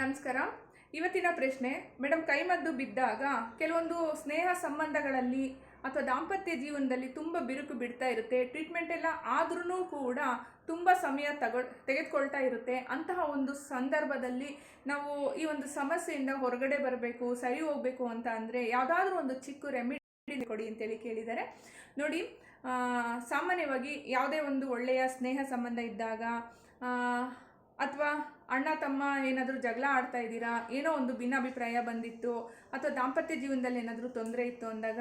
ನಮಸ್ಕಾರ. ಇವತ್ತಿನ ಪ್ರಶ್ನೆ ಮೇಡಮ್ ಕೈಮದ್ದು ಬಿದ್ದಾಗ ಕೆಲವೊಂದು ಸ್ನೇಹ ಸಂಬಂಧಗಳಲ್ಲಿ ಅಥವಾ ದಾಂಪತ್ಯ ಜೀವನದಲ್ಲಿ ತುಂಬ ಬಿರುಕು ಬಿಡ್ತಾ ಇರುತ್ತೆ ಟ್ರೀಟ್ಮೆಂಟ್ ಎಲ್ಲ ಆದ್ರೂ ಕೂಡ ತುಂಬ ಸಮಯ ತಗೊ, ತೆಗೆದುಕೊಳ್ತಾ ಇರುತ್ತೆ. ಅಂತಹ ಒಂದು ಸಂದರ್ಭದಲ್ಲಿ ನಾವು ಈ ಒಂದು ಸಮಸ್ಯೆಯಿಂದ ಹೊರಗಡೆ ಬರಬೇಕು, ಸರಿ ಹೋಗಬೇಕು ಅಂತ ಅಂದರೆ ಯಾವುದಾದ್ರೂ ಒಂದು ಚಿಕ್ಕ ರೆಮಿಡಿ ಕೊಡಿ ಅಂತೇಳಿ ಕೇಳಿದ್ದಾರೆ. ನೋಡಿ ಸಾಮಾನ್ಯವಾಗಿ ಯಾವುದೇ ಒಂದು ಒಳ್ಳೆಯ ಸ್ನೇಹ ಸಂಬಂಧ ಇದ್ದಾಗ ಅಥವಾ ಅಣ್ಣ, ತಮ್ಮ ಏನಾದರೂ ಜಗಳ ಆಡ್ತಾ ಇದ್ದೀರಾ? ಏನೋ ಒಂದು ಭಿನ್ನಾಭಿಪ್ರಾಯ ಬಂದಿತ್ತು ಅಥವಾ ದಾಂಪತ್ಯ ಜೀವನದಲ್ಲಿ ಏನಾದರೂ ತೊಂದರೆ ಇತ್ತು ಅಂದಾಗ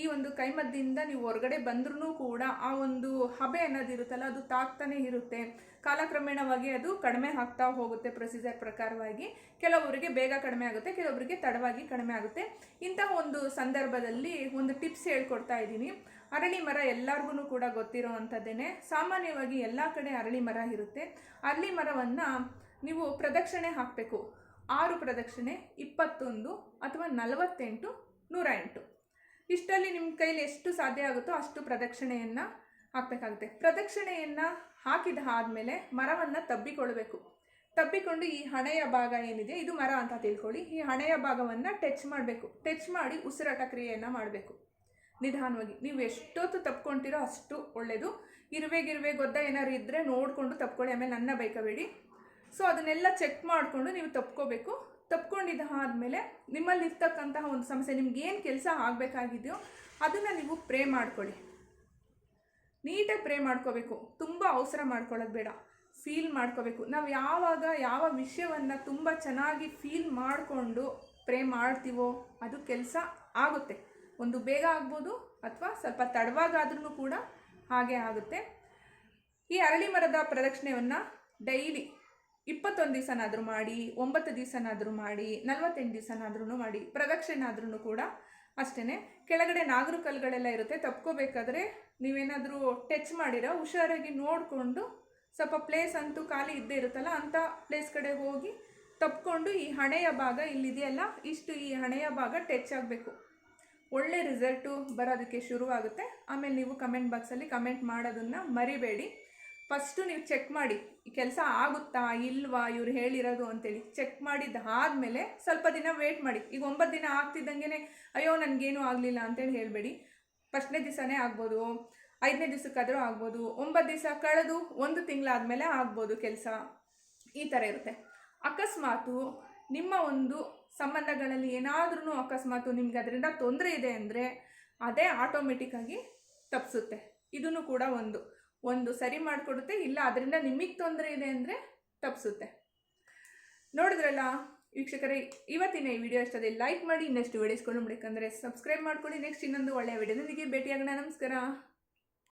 ಈ ಒಂದು ಕೈಮದ್ದಿಂದ ನೀವು ಹೊರಗಡೆ ಬಂದ್ರೂ ಕೂಡ ಆ ಒಂದು ಹಬೆ ಅನ್ನೋದಿರುತ್ತಲ್ಲ ಅದು ತಾಕ್ತಾನೆ ಇರುತ್ತೆ. ಕಾಲಕ್ರಮೇಣವಾಗಿ ಅದು ಕಡಿಮೆ ಆಗ್ತಾ ಹೋಗುತ್ತೆ ಪ್ರೊಸೀಜರ್ ಪ್ರಕಾರವಾಗಿ. ಕೆಲವರಿಗೆ ಬೇಗ ಕಡಿಮೆ ಆಗುತ್ತೆ ಕೆಲವೊಬ್ಬರಿಗೆ ತಡವಾಗಿ ಕಡಿಮೆ ಆಗುತ್ತೆ. ಇಂತಹ ಒಂದು ಸಂದರ್ಭದಲ್ಲಿ ಒಂದು ಟಿಪ್ಸ್ ಹೇಳ್ಕೊಡ್ತಾ ಇದ್ದೀನಿ. ಅರಳಿ ಮರ ಎಲ್ಲರಿಗೂ ಕೂಡ ಗೊತ್ತಿರೋ ಅಂಥದ್ದೇನೆ ಸಾಮಾನ್ಯವಾಗಿ ಎಲ್ಲ ಕಡೆ ಅರಳಿ ಮರ ಇರುತ್ತೆ. ಅರಳಿ ಮರವನ್ನು ನೀವು ಪ್ರದಕ್ಷಿಣೆ ಹಾಕಬೇಕು. ಆರು ಪ್ರದಕ್ಷಿಣೆ, ಇಪ್ಪತ್ತೊಂದು ಅಥವಾ ನಲವತ್ತೆಂಟು ನೂರ ಎಂಟು ಇಷ್ಟರಲ್ಲಿ ನಿಮ್ಮ ಕೈಲಿ ಎಷ್ಟು ಸಾಧ್ಯ ಆಗುತ್ತೋ ಅಷ್ಟು ಪ್ರದಕ್ಷಿಣೆಯನ್ನು ಹಾಕಬೇಕಾಗುತ್ತೆ. ಪ್ರದಕ್ಷಿಣೆಯನ್ನು ಹಾಕಿದ ಆದಮೇಲೆ ಮರವನ್ನು ತಬ್ಬಿಕೊಳ್ಬೇಕು ತಬ್ಬಿಕೊಂಡು ಈ ಹಣೆಯ ಭಾಗ ಏನಿದೆ, ಇದು ಮರ ಅಂತ ತಿಳ್ಕೊಳ್ಳಿ. ಈ ಹಣೆಯ ಭಾಗವನ್ನು ಟಚ್ ಮಾಡಬೇಕು. ಟಚ್ ಮಾಡಿ ಉಸಿರಾಟ ಕ್ರಿಯೆಯನ್ನು ಮಾಡಬೇಕು. ನಿಧಾನವಾಗಿ. ನೀವು ಎಷ್ಟೊತ್ತು ತಪ್ಕೊಳ್ತೀರೋ ಅಷ್ಟು ಒಳ್ಳೆಯದು ಇರುವೆ ಗಿರುವೆ ಗೊದ್ದ ಏನಾದ್ರು ಇದ್ದರೆ ನೋಡಿಕೊಂಡು ತಪ್ಕೊಳ್ಳಿ. ಆಮೇಲೆ ನನ್ನ ಬೈಕಬೇಡಿ ಸೊ ಅದನ್ನೆಲ್ಲ ಚೆಕ್ ಮಾಡಿಕೊಂಡು ನೀವು ತಪ್ಕೋಬೇಕು. ತಪ್ಕೊಂಡಿದ್ದ ಆದಮೇಲೆ ನಿಮ್ಮಲ್ಲಿ ಇರ್ತಕ್ಕಂತಹ ಒಂದು ಸಮಸ್ಯೆ ನಿಮ್ಗೇನು ಕೆಲಸ ಆಗಬೇಕಾಗಿದೆಯೋ ಅದನ್ನು ನೀವು ಪ್ರೇ ಮಾಡ್ಕೊಳ್ಳಿ. ನೀಟಾಗಿ ಪ್ರೇ ಮಾಡ್ಕೋಬೇಕು. ತುಂಬ ಅವಸರ ಮಾಡ್ಕೊಳ್ಳೋದು ಬೇಡ. ಫೀಲ್ ಮಾಡ್ಕೋಬೇಕು. ನಾವು ಯಾವಾಗ, ಯಾವ ವಿಷಯವನ್ನು ತುಂಬ ಚೆನ್ನಾಗಿ ಫೀಲ್ ಮಾಡಿಕೊಂಡು ಪ್ರೇ ಮಾಡ್ತೀವೋ ಅದು ಕೆಲಸ ಆಗುತ್ತೆ. ಒಂದು ಬೇಗ ಆಗ್ಬೋದು ಅಥವಾ ಸ್ವಲ್ಪ ತಡವಾಗಾದ್ರೂ ಕೂಡ ಹಾಗೆ ಆಗುತ್ತೆ. ಈ ಅರಳಿ ಮರದ ಪ್ರದಕ್ಷಿಣೆಯನ್ನು ಡೈಲಿ ಇಪ್ಪತ್ತೊಂದು ದಿವಸನಾದರೂ ಮಾಡಿ, ಒಂಬತ್ತು ದಿವಸನಾದರೂ ಮಾಡಿ, ನಲವತ್ತೆಂಟು ದಿವಸನಾದ್ರೂ ಮಾಡಿ ಪ್ರದಕ್ಷಿಣೆ ಆದ್ರೂ ಕೂಡ ಅಷ್ಟೇ ಕೆಳಗಡೆ ನಾಗರು ಕಲ್ಲುಗಳೆಲ್ಲ ಇರುತ್ತೆ. ತಪ್ಕೋಬೇಕಾದ್ರೆ ನೀವೇನಾದರೂ ಟಚ್ ಮಾಡಿರೋ, ಹುಷಾರಾಗಿ ನೋಡಿಕೊಂಡು ಸ್ವಲ್ಪ ಪ್ಲೇಸ್ ಅಂತೂ ಖಾಲಿ ಇದ್ದೇ ಇರುತ್ತಲ್ಲ ಅಂಥ ಪ್ಲೇಸ್ ಕಡೆ ಹೋಗಿ ತಪ್ಕೊಂಡು ಈ ಹಣೆಯ ಭಾಗ ಇಲ್ಲಿದೆಯಲ್ಲ, ಇಷ್ಟು ಈ ಹಣೆಯ ಭಾಗ ಟಚ್ ಆಗಬೇಕು. ಒಳ್ಳೆ ರಿಸಲ್ಟು ಬರೋದಕ್ಕೆ ಶುರುವಾಗುತ್ತೆ. ಆಮೇಲೆ ನೀವು ಕಮೆಂಟ್ ಬಾಕ್ಸಲ್ಲಿ ಕಮೆಂಟ್ ಮಾಡೋದನ್ನು ಮರಿಬೇಡಿ. ಫಸ್ಟು ನೀವು ಚೆಕ್ ಮಾಡಿ, ಈ ಕೆಲಸ ಆಗುತ್ತಾ ಇಲ್ವಾ ಇವ್ರು ಹೇಳಿರೋದು ಅಂತೇಳಿ ಚೆಕ್ ಮಾಡಿದ್ದು ಆದಮೇಲೆ ಸ್ವಲ್ಪ ದಿನ ವೇಟ್ ಮಾಡಿ. ಈಗ ಒಂಬತ್ತು ದಿನ ಆಗ್ತಿದ್ದಂಗೆ ಅಯ್ಯೋ ನನಗೇನು ಆಗಲಿಲ್ಲ ಅಂತೇಳಿ ಹೇಳಬೇಡಿ. ಫಸ್ಟ್ನೇ ದಿವಸನೇ ಆಗ್ಬೋದು, ಐದನೇ ದಿವಸಕ್ಕಾದರೂ ಆಗ್ಬೋದು, ಒಂಬತ್ತು ದಿವಸ ಕಳೆದು ಒಂದು ತಿಂಗಳಾದಮೇಲೆ ಆಗ್ಬೋದು ಕೆಲಸ. ಈ ಥರ ಇರುತ್ತೆ. ಅಕಸ್ಮಾತು ನಿಮ್ಮ ಒಂದು ಸಂಬಂಧಗಳಲ್ಲಿ ಏನಾದ್ರೂ ಅಕಸ್ಮಾತು ನಿಮ್ಗೆ ಅದರಿಂದ ತೊಂದರೆ ಇದೆ ಅಂದರೆ ಅದೇ ಆಟೋಮೆಟಿಕ್ಕಾಗಿ ತಪ್ಪಿಸುತ್ತೆ ಇದನ್ನು ಕೂಡ ಒಂದು. ಒಂದು ಸರಿ ಮಾಡಿಕೊಡುತ್ತೆ, ಇಲ್ಲ ಅದರಿಂದ ನಿಮಗೆ ತೊಂದರೆ ಇದೆ ಅಂದರೆ ತಪ್ಪಿಸುತ್ತೆ ನೋಡಿದ್ರಲ್ಲ ವೀಕ್ಷಕರೇ, ಇವತ್ತಿನ ಈ ವಿಡಿಯೋ ಇಷ್ಟದೆ. ಲೈಕ್ ಮಾಡಿ, ಇನ್ನಷ್ಟು ವಿಡಿಯೋಸ್ಕೊಂಡು ಬಿಡಬೇಕಂದ್ರೆ ಸಬ್ಸ್ಕ್ರೈಬ್ ಮಾಡ್ಕೊಳ್ಳಿ. ನೆಕ್ಸ್ಟ್ ಇನ್ನೊಂದು ಒಳ್ಳೆಯ ವಿಡಿಯೋದೊಂದಿಗೆ ಭೇಟಿಯಾಗೋಣ. ನಮಸ್ಕಾರ.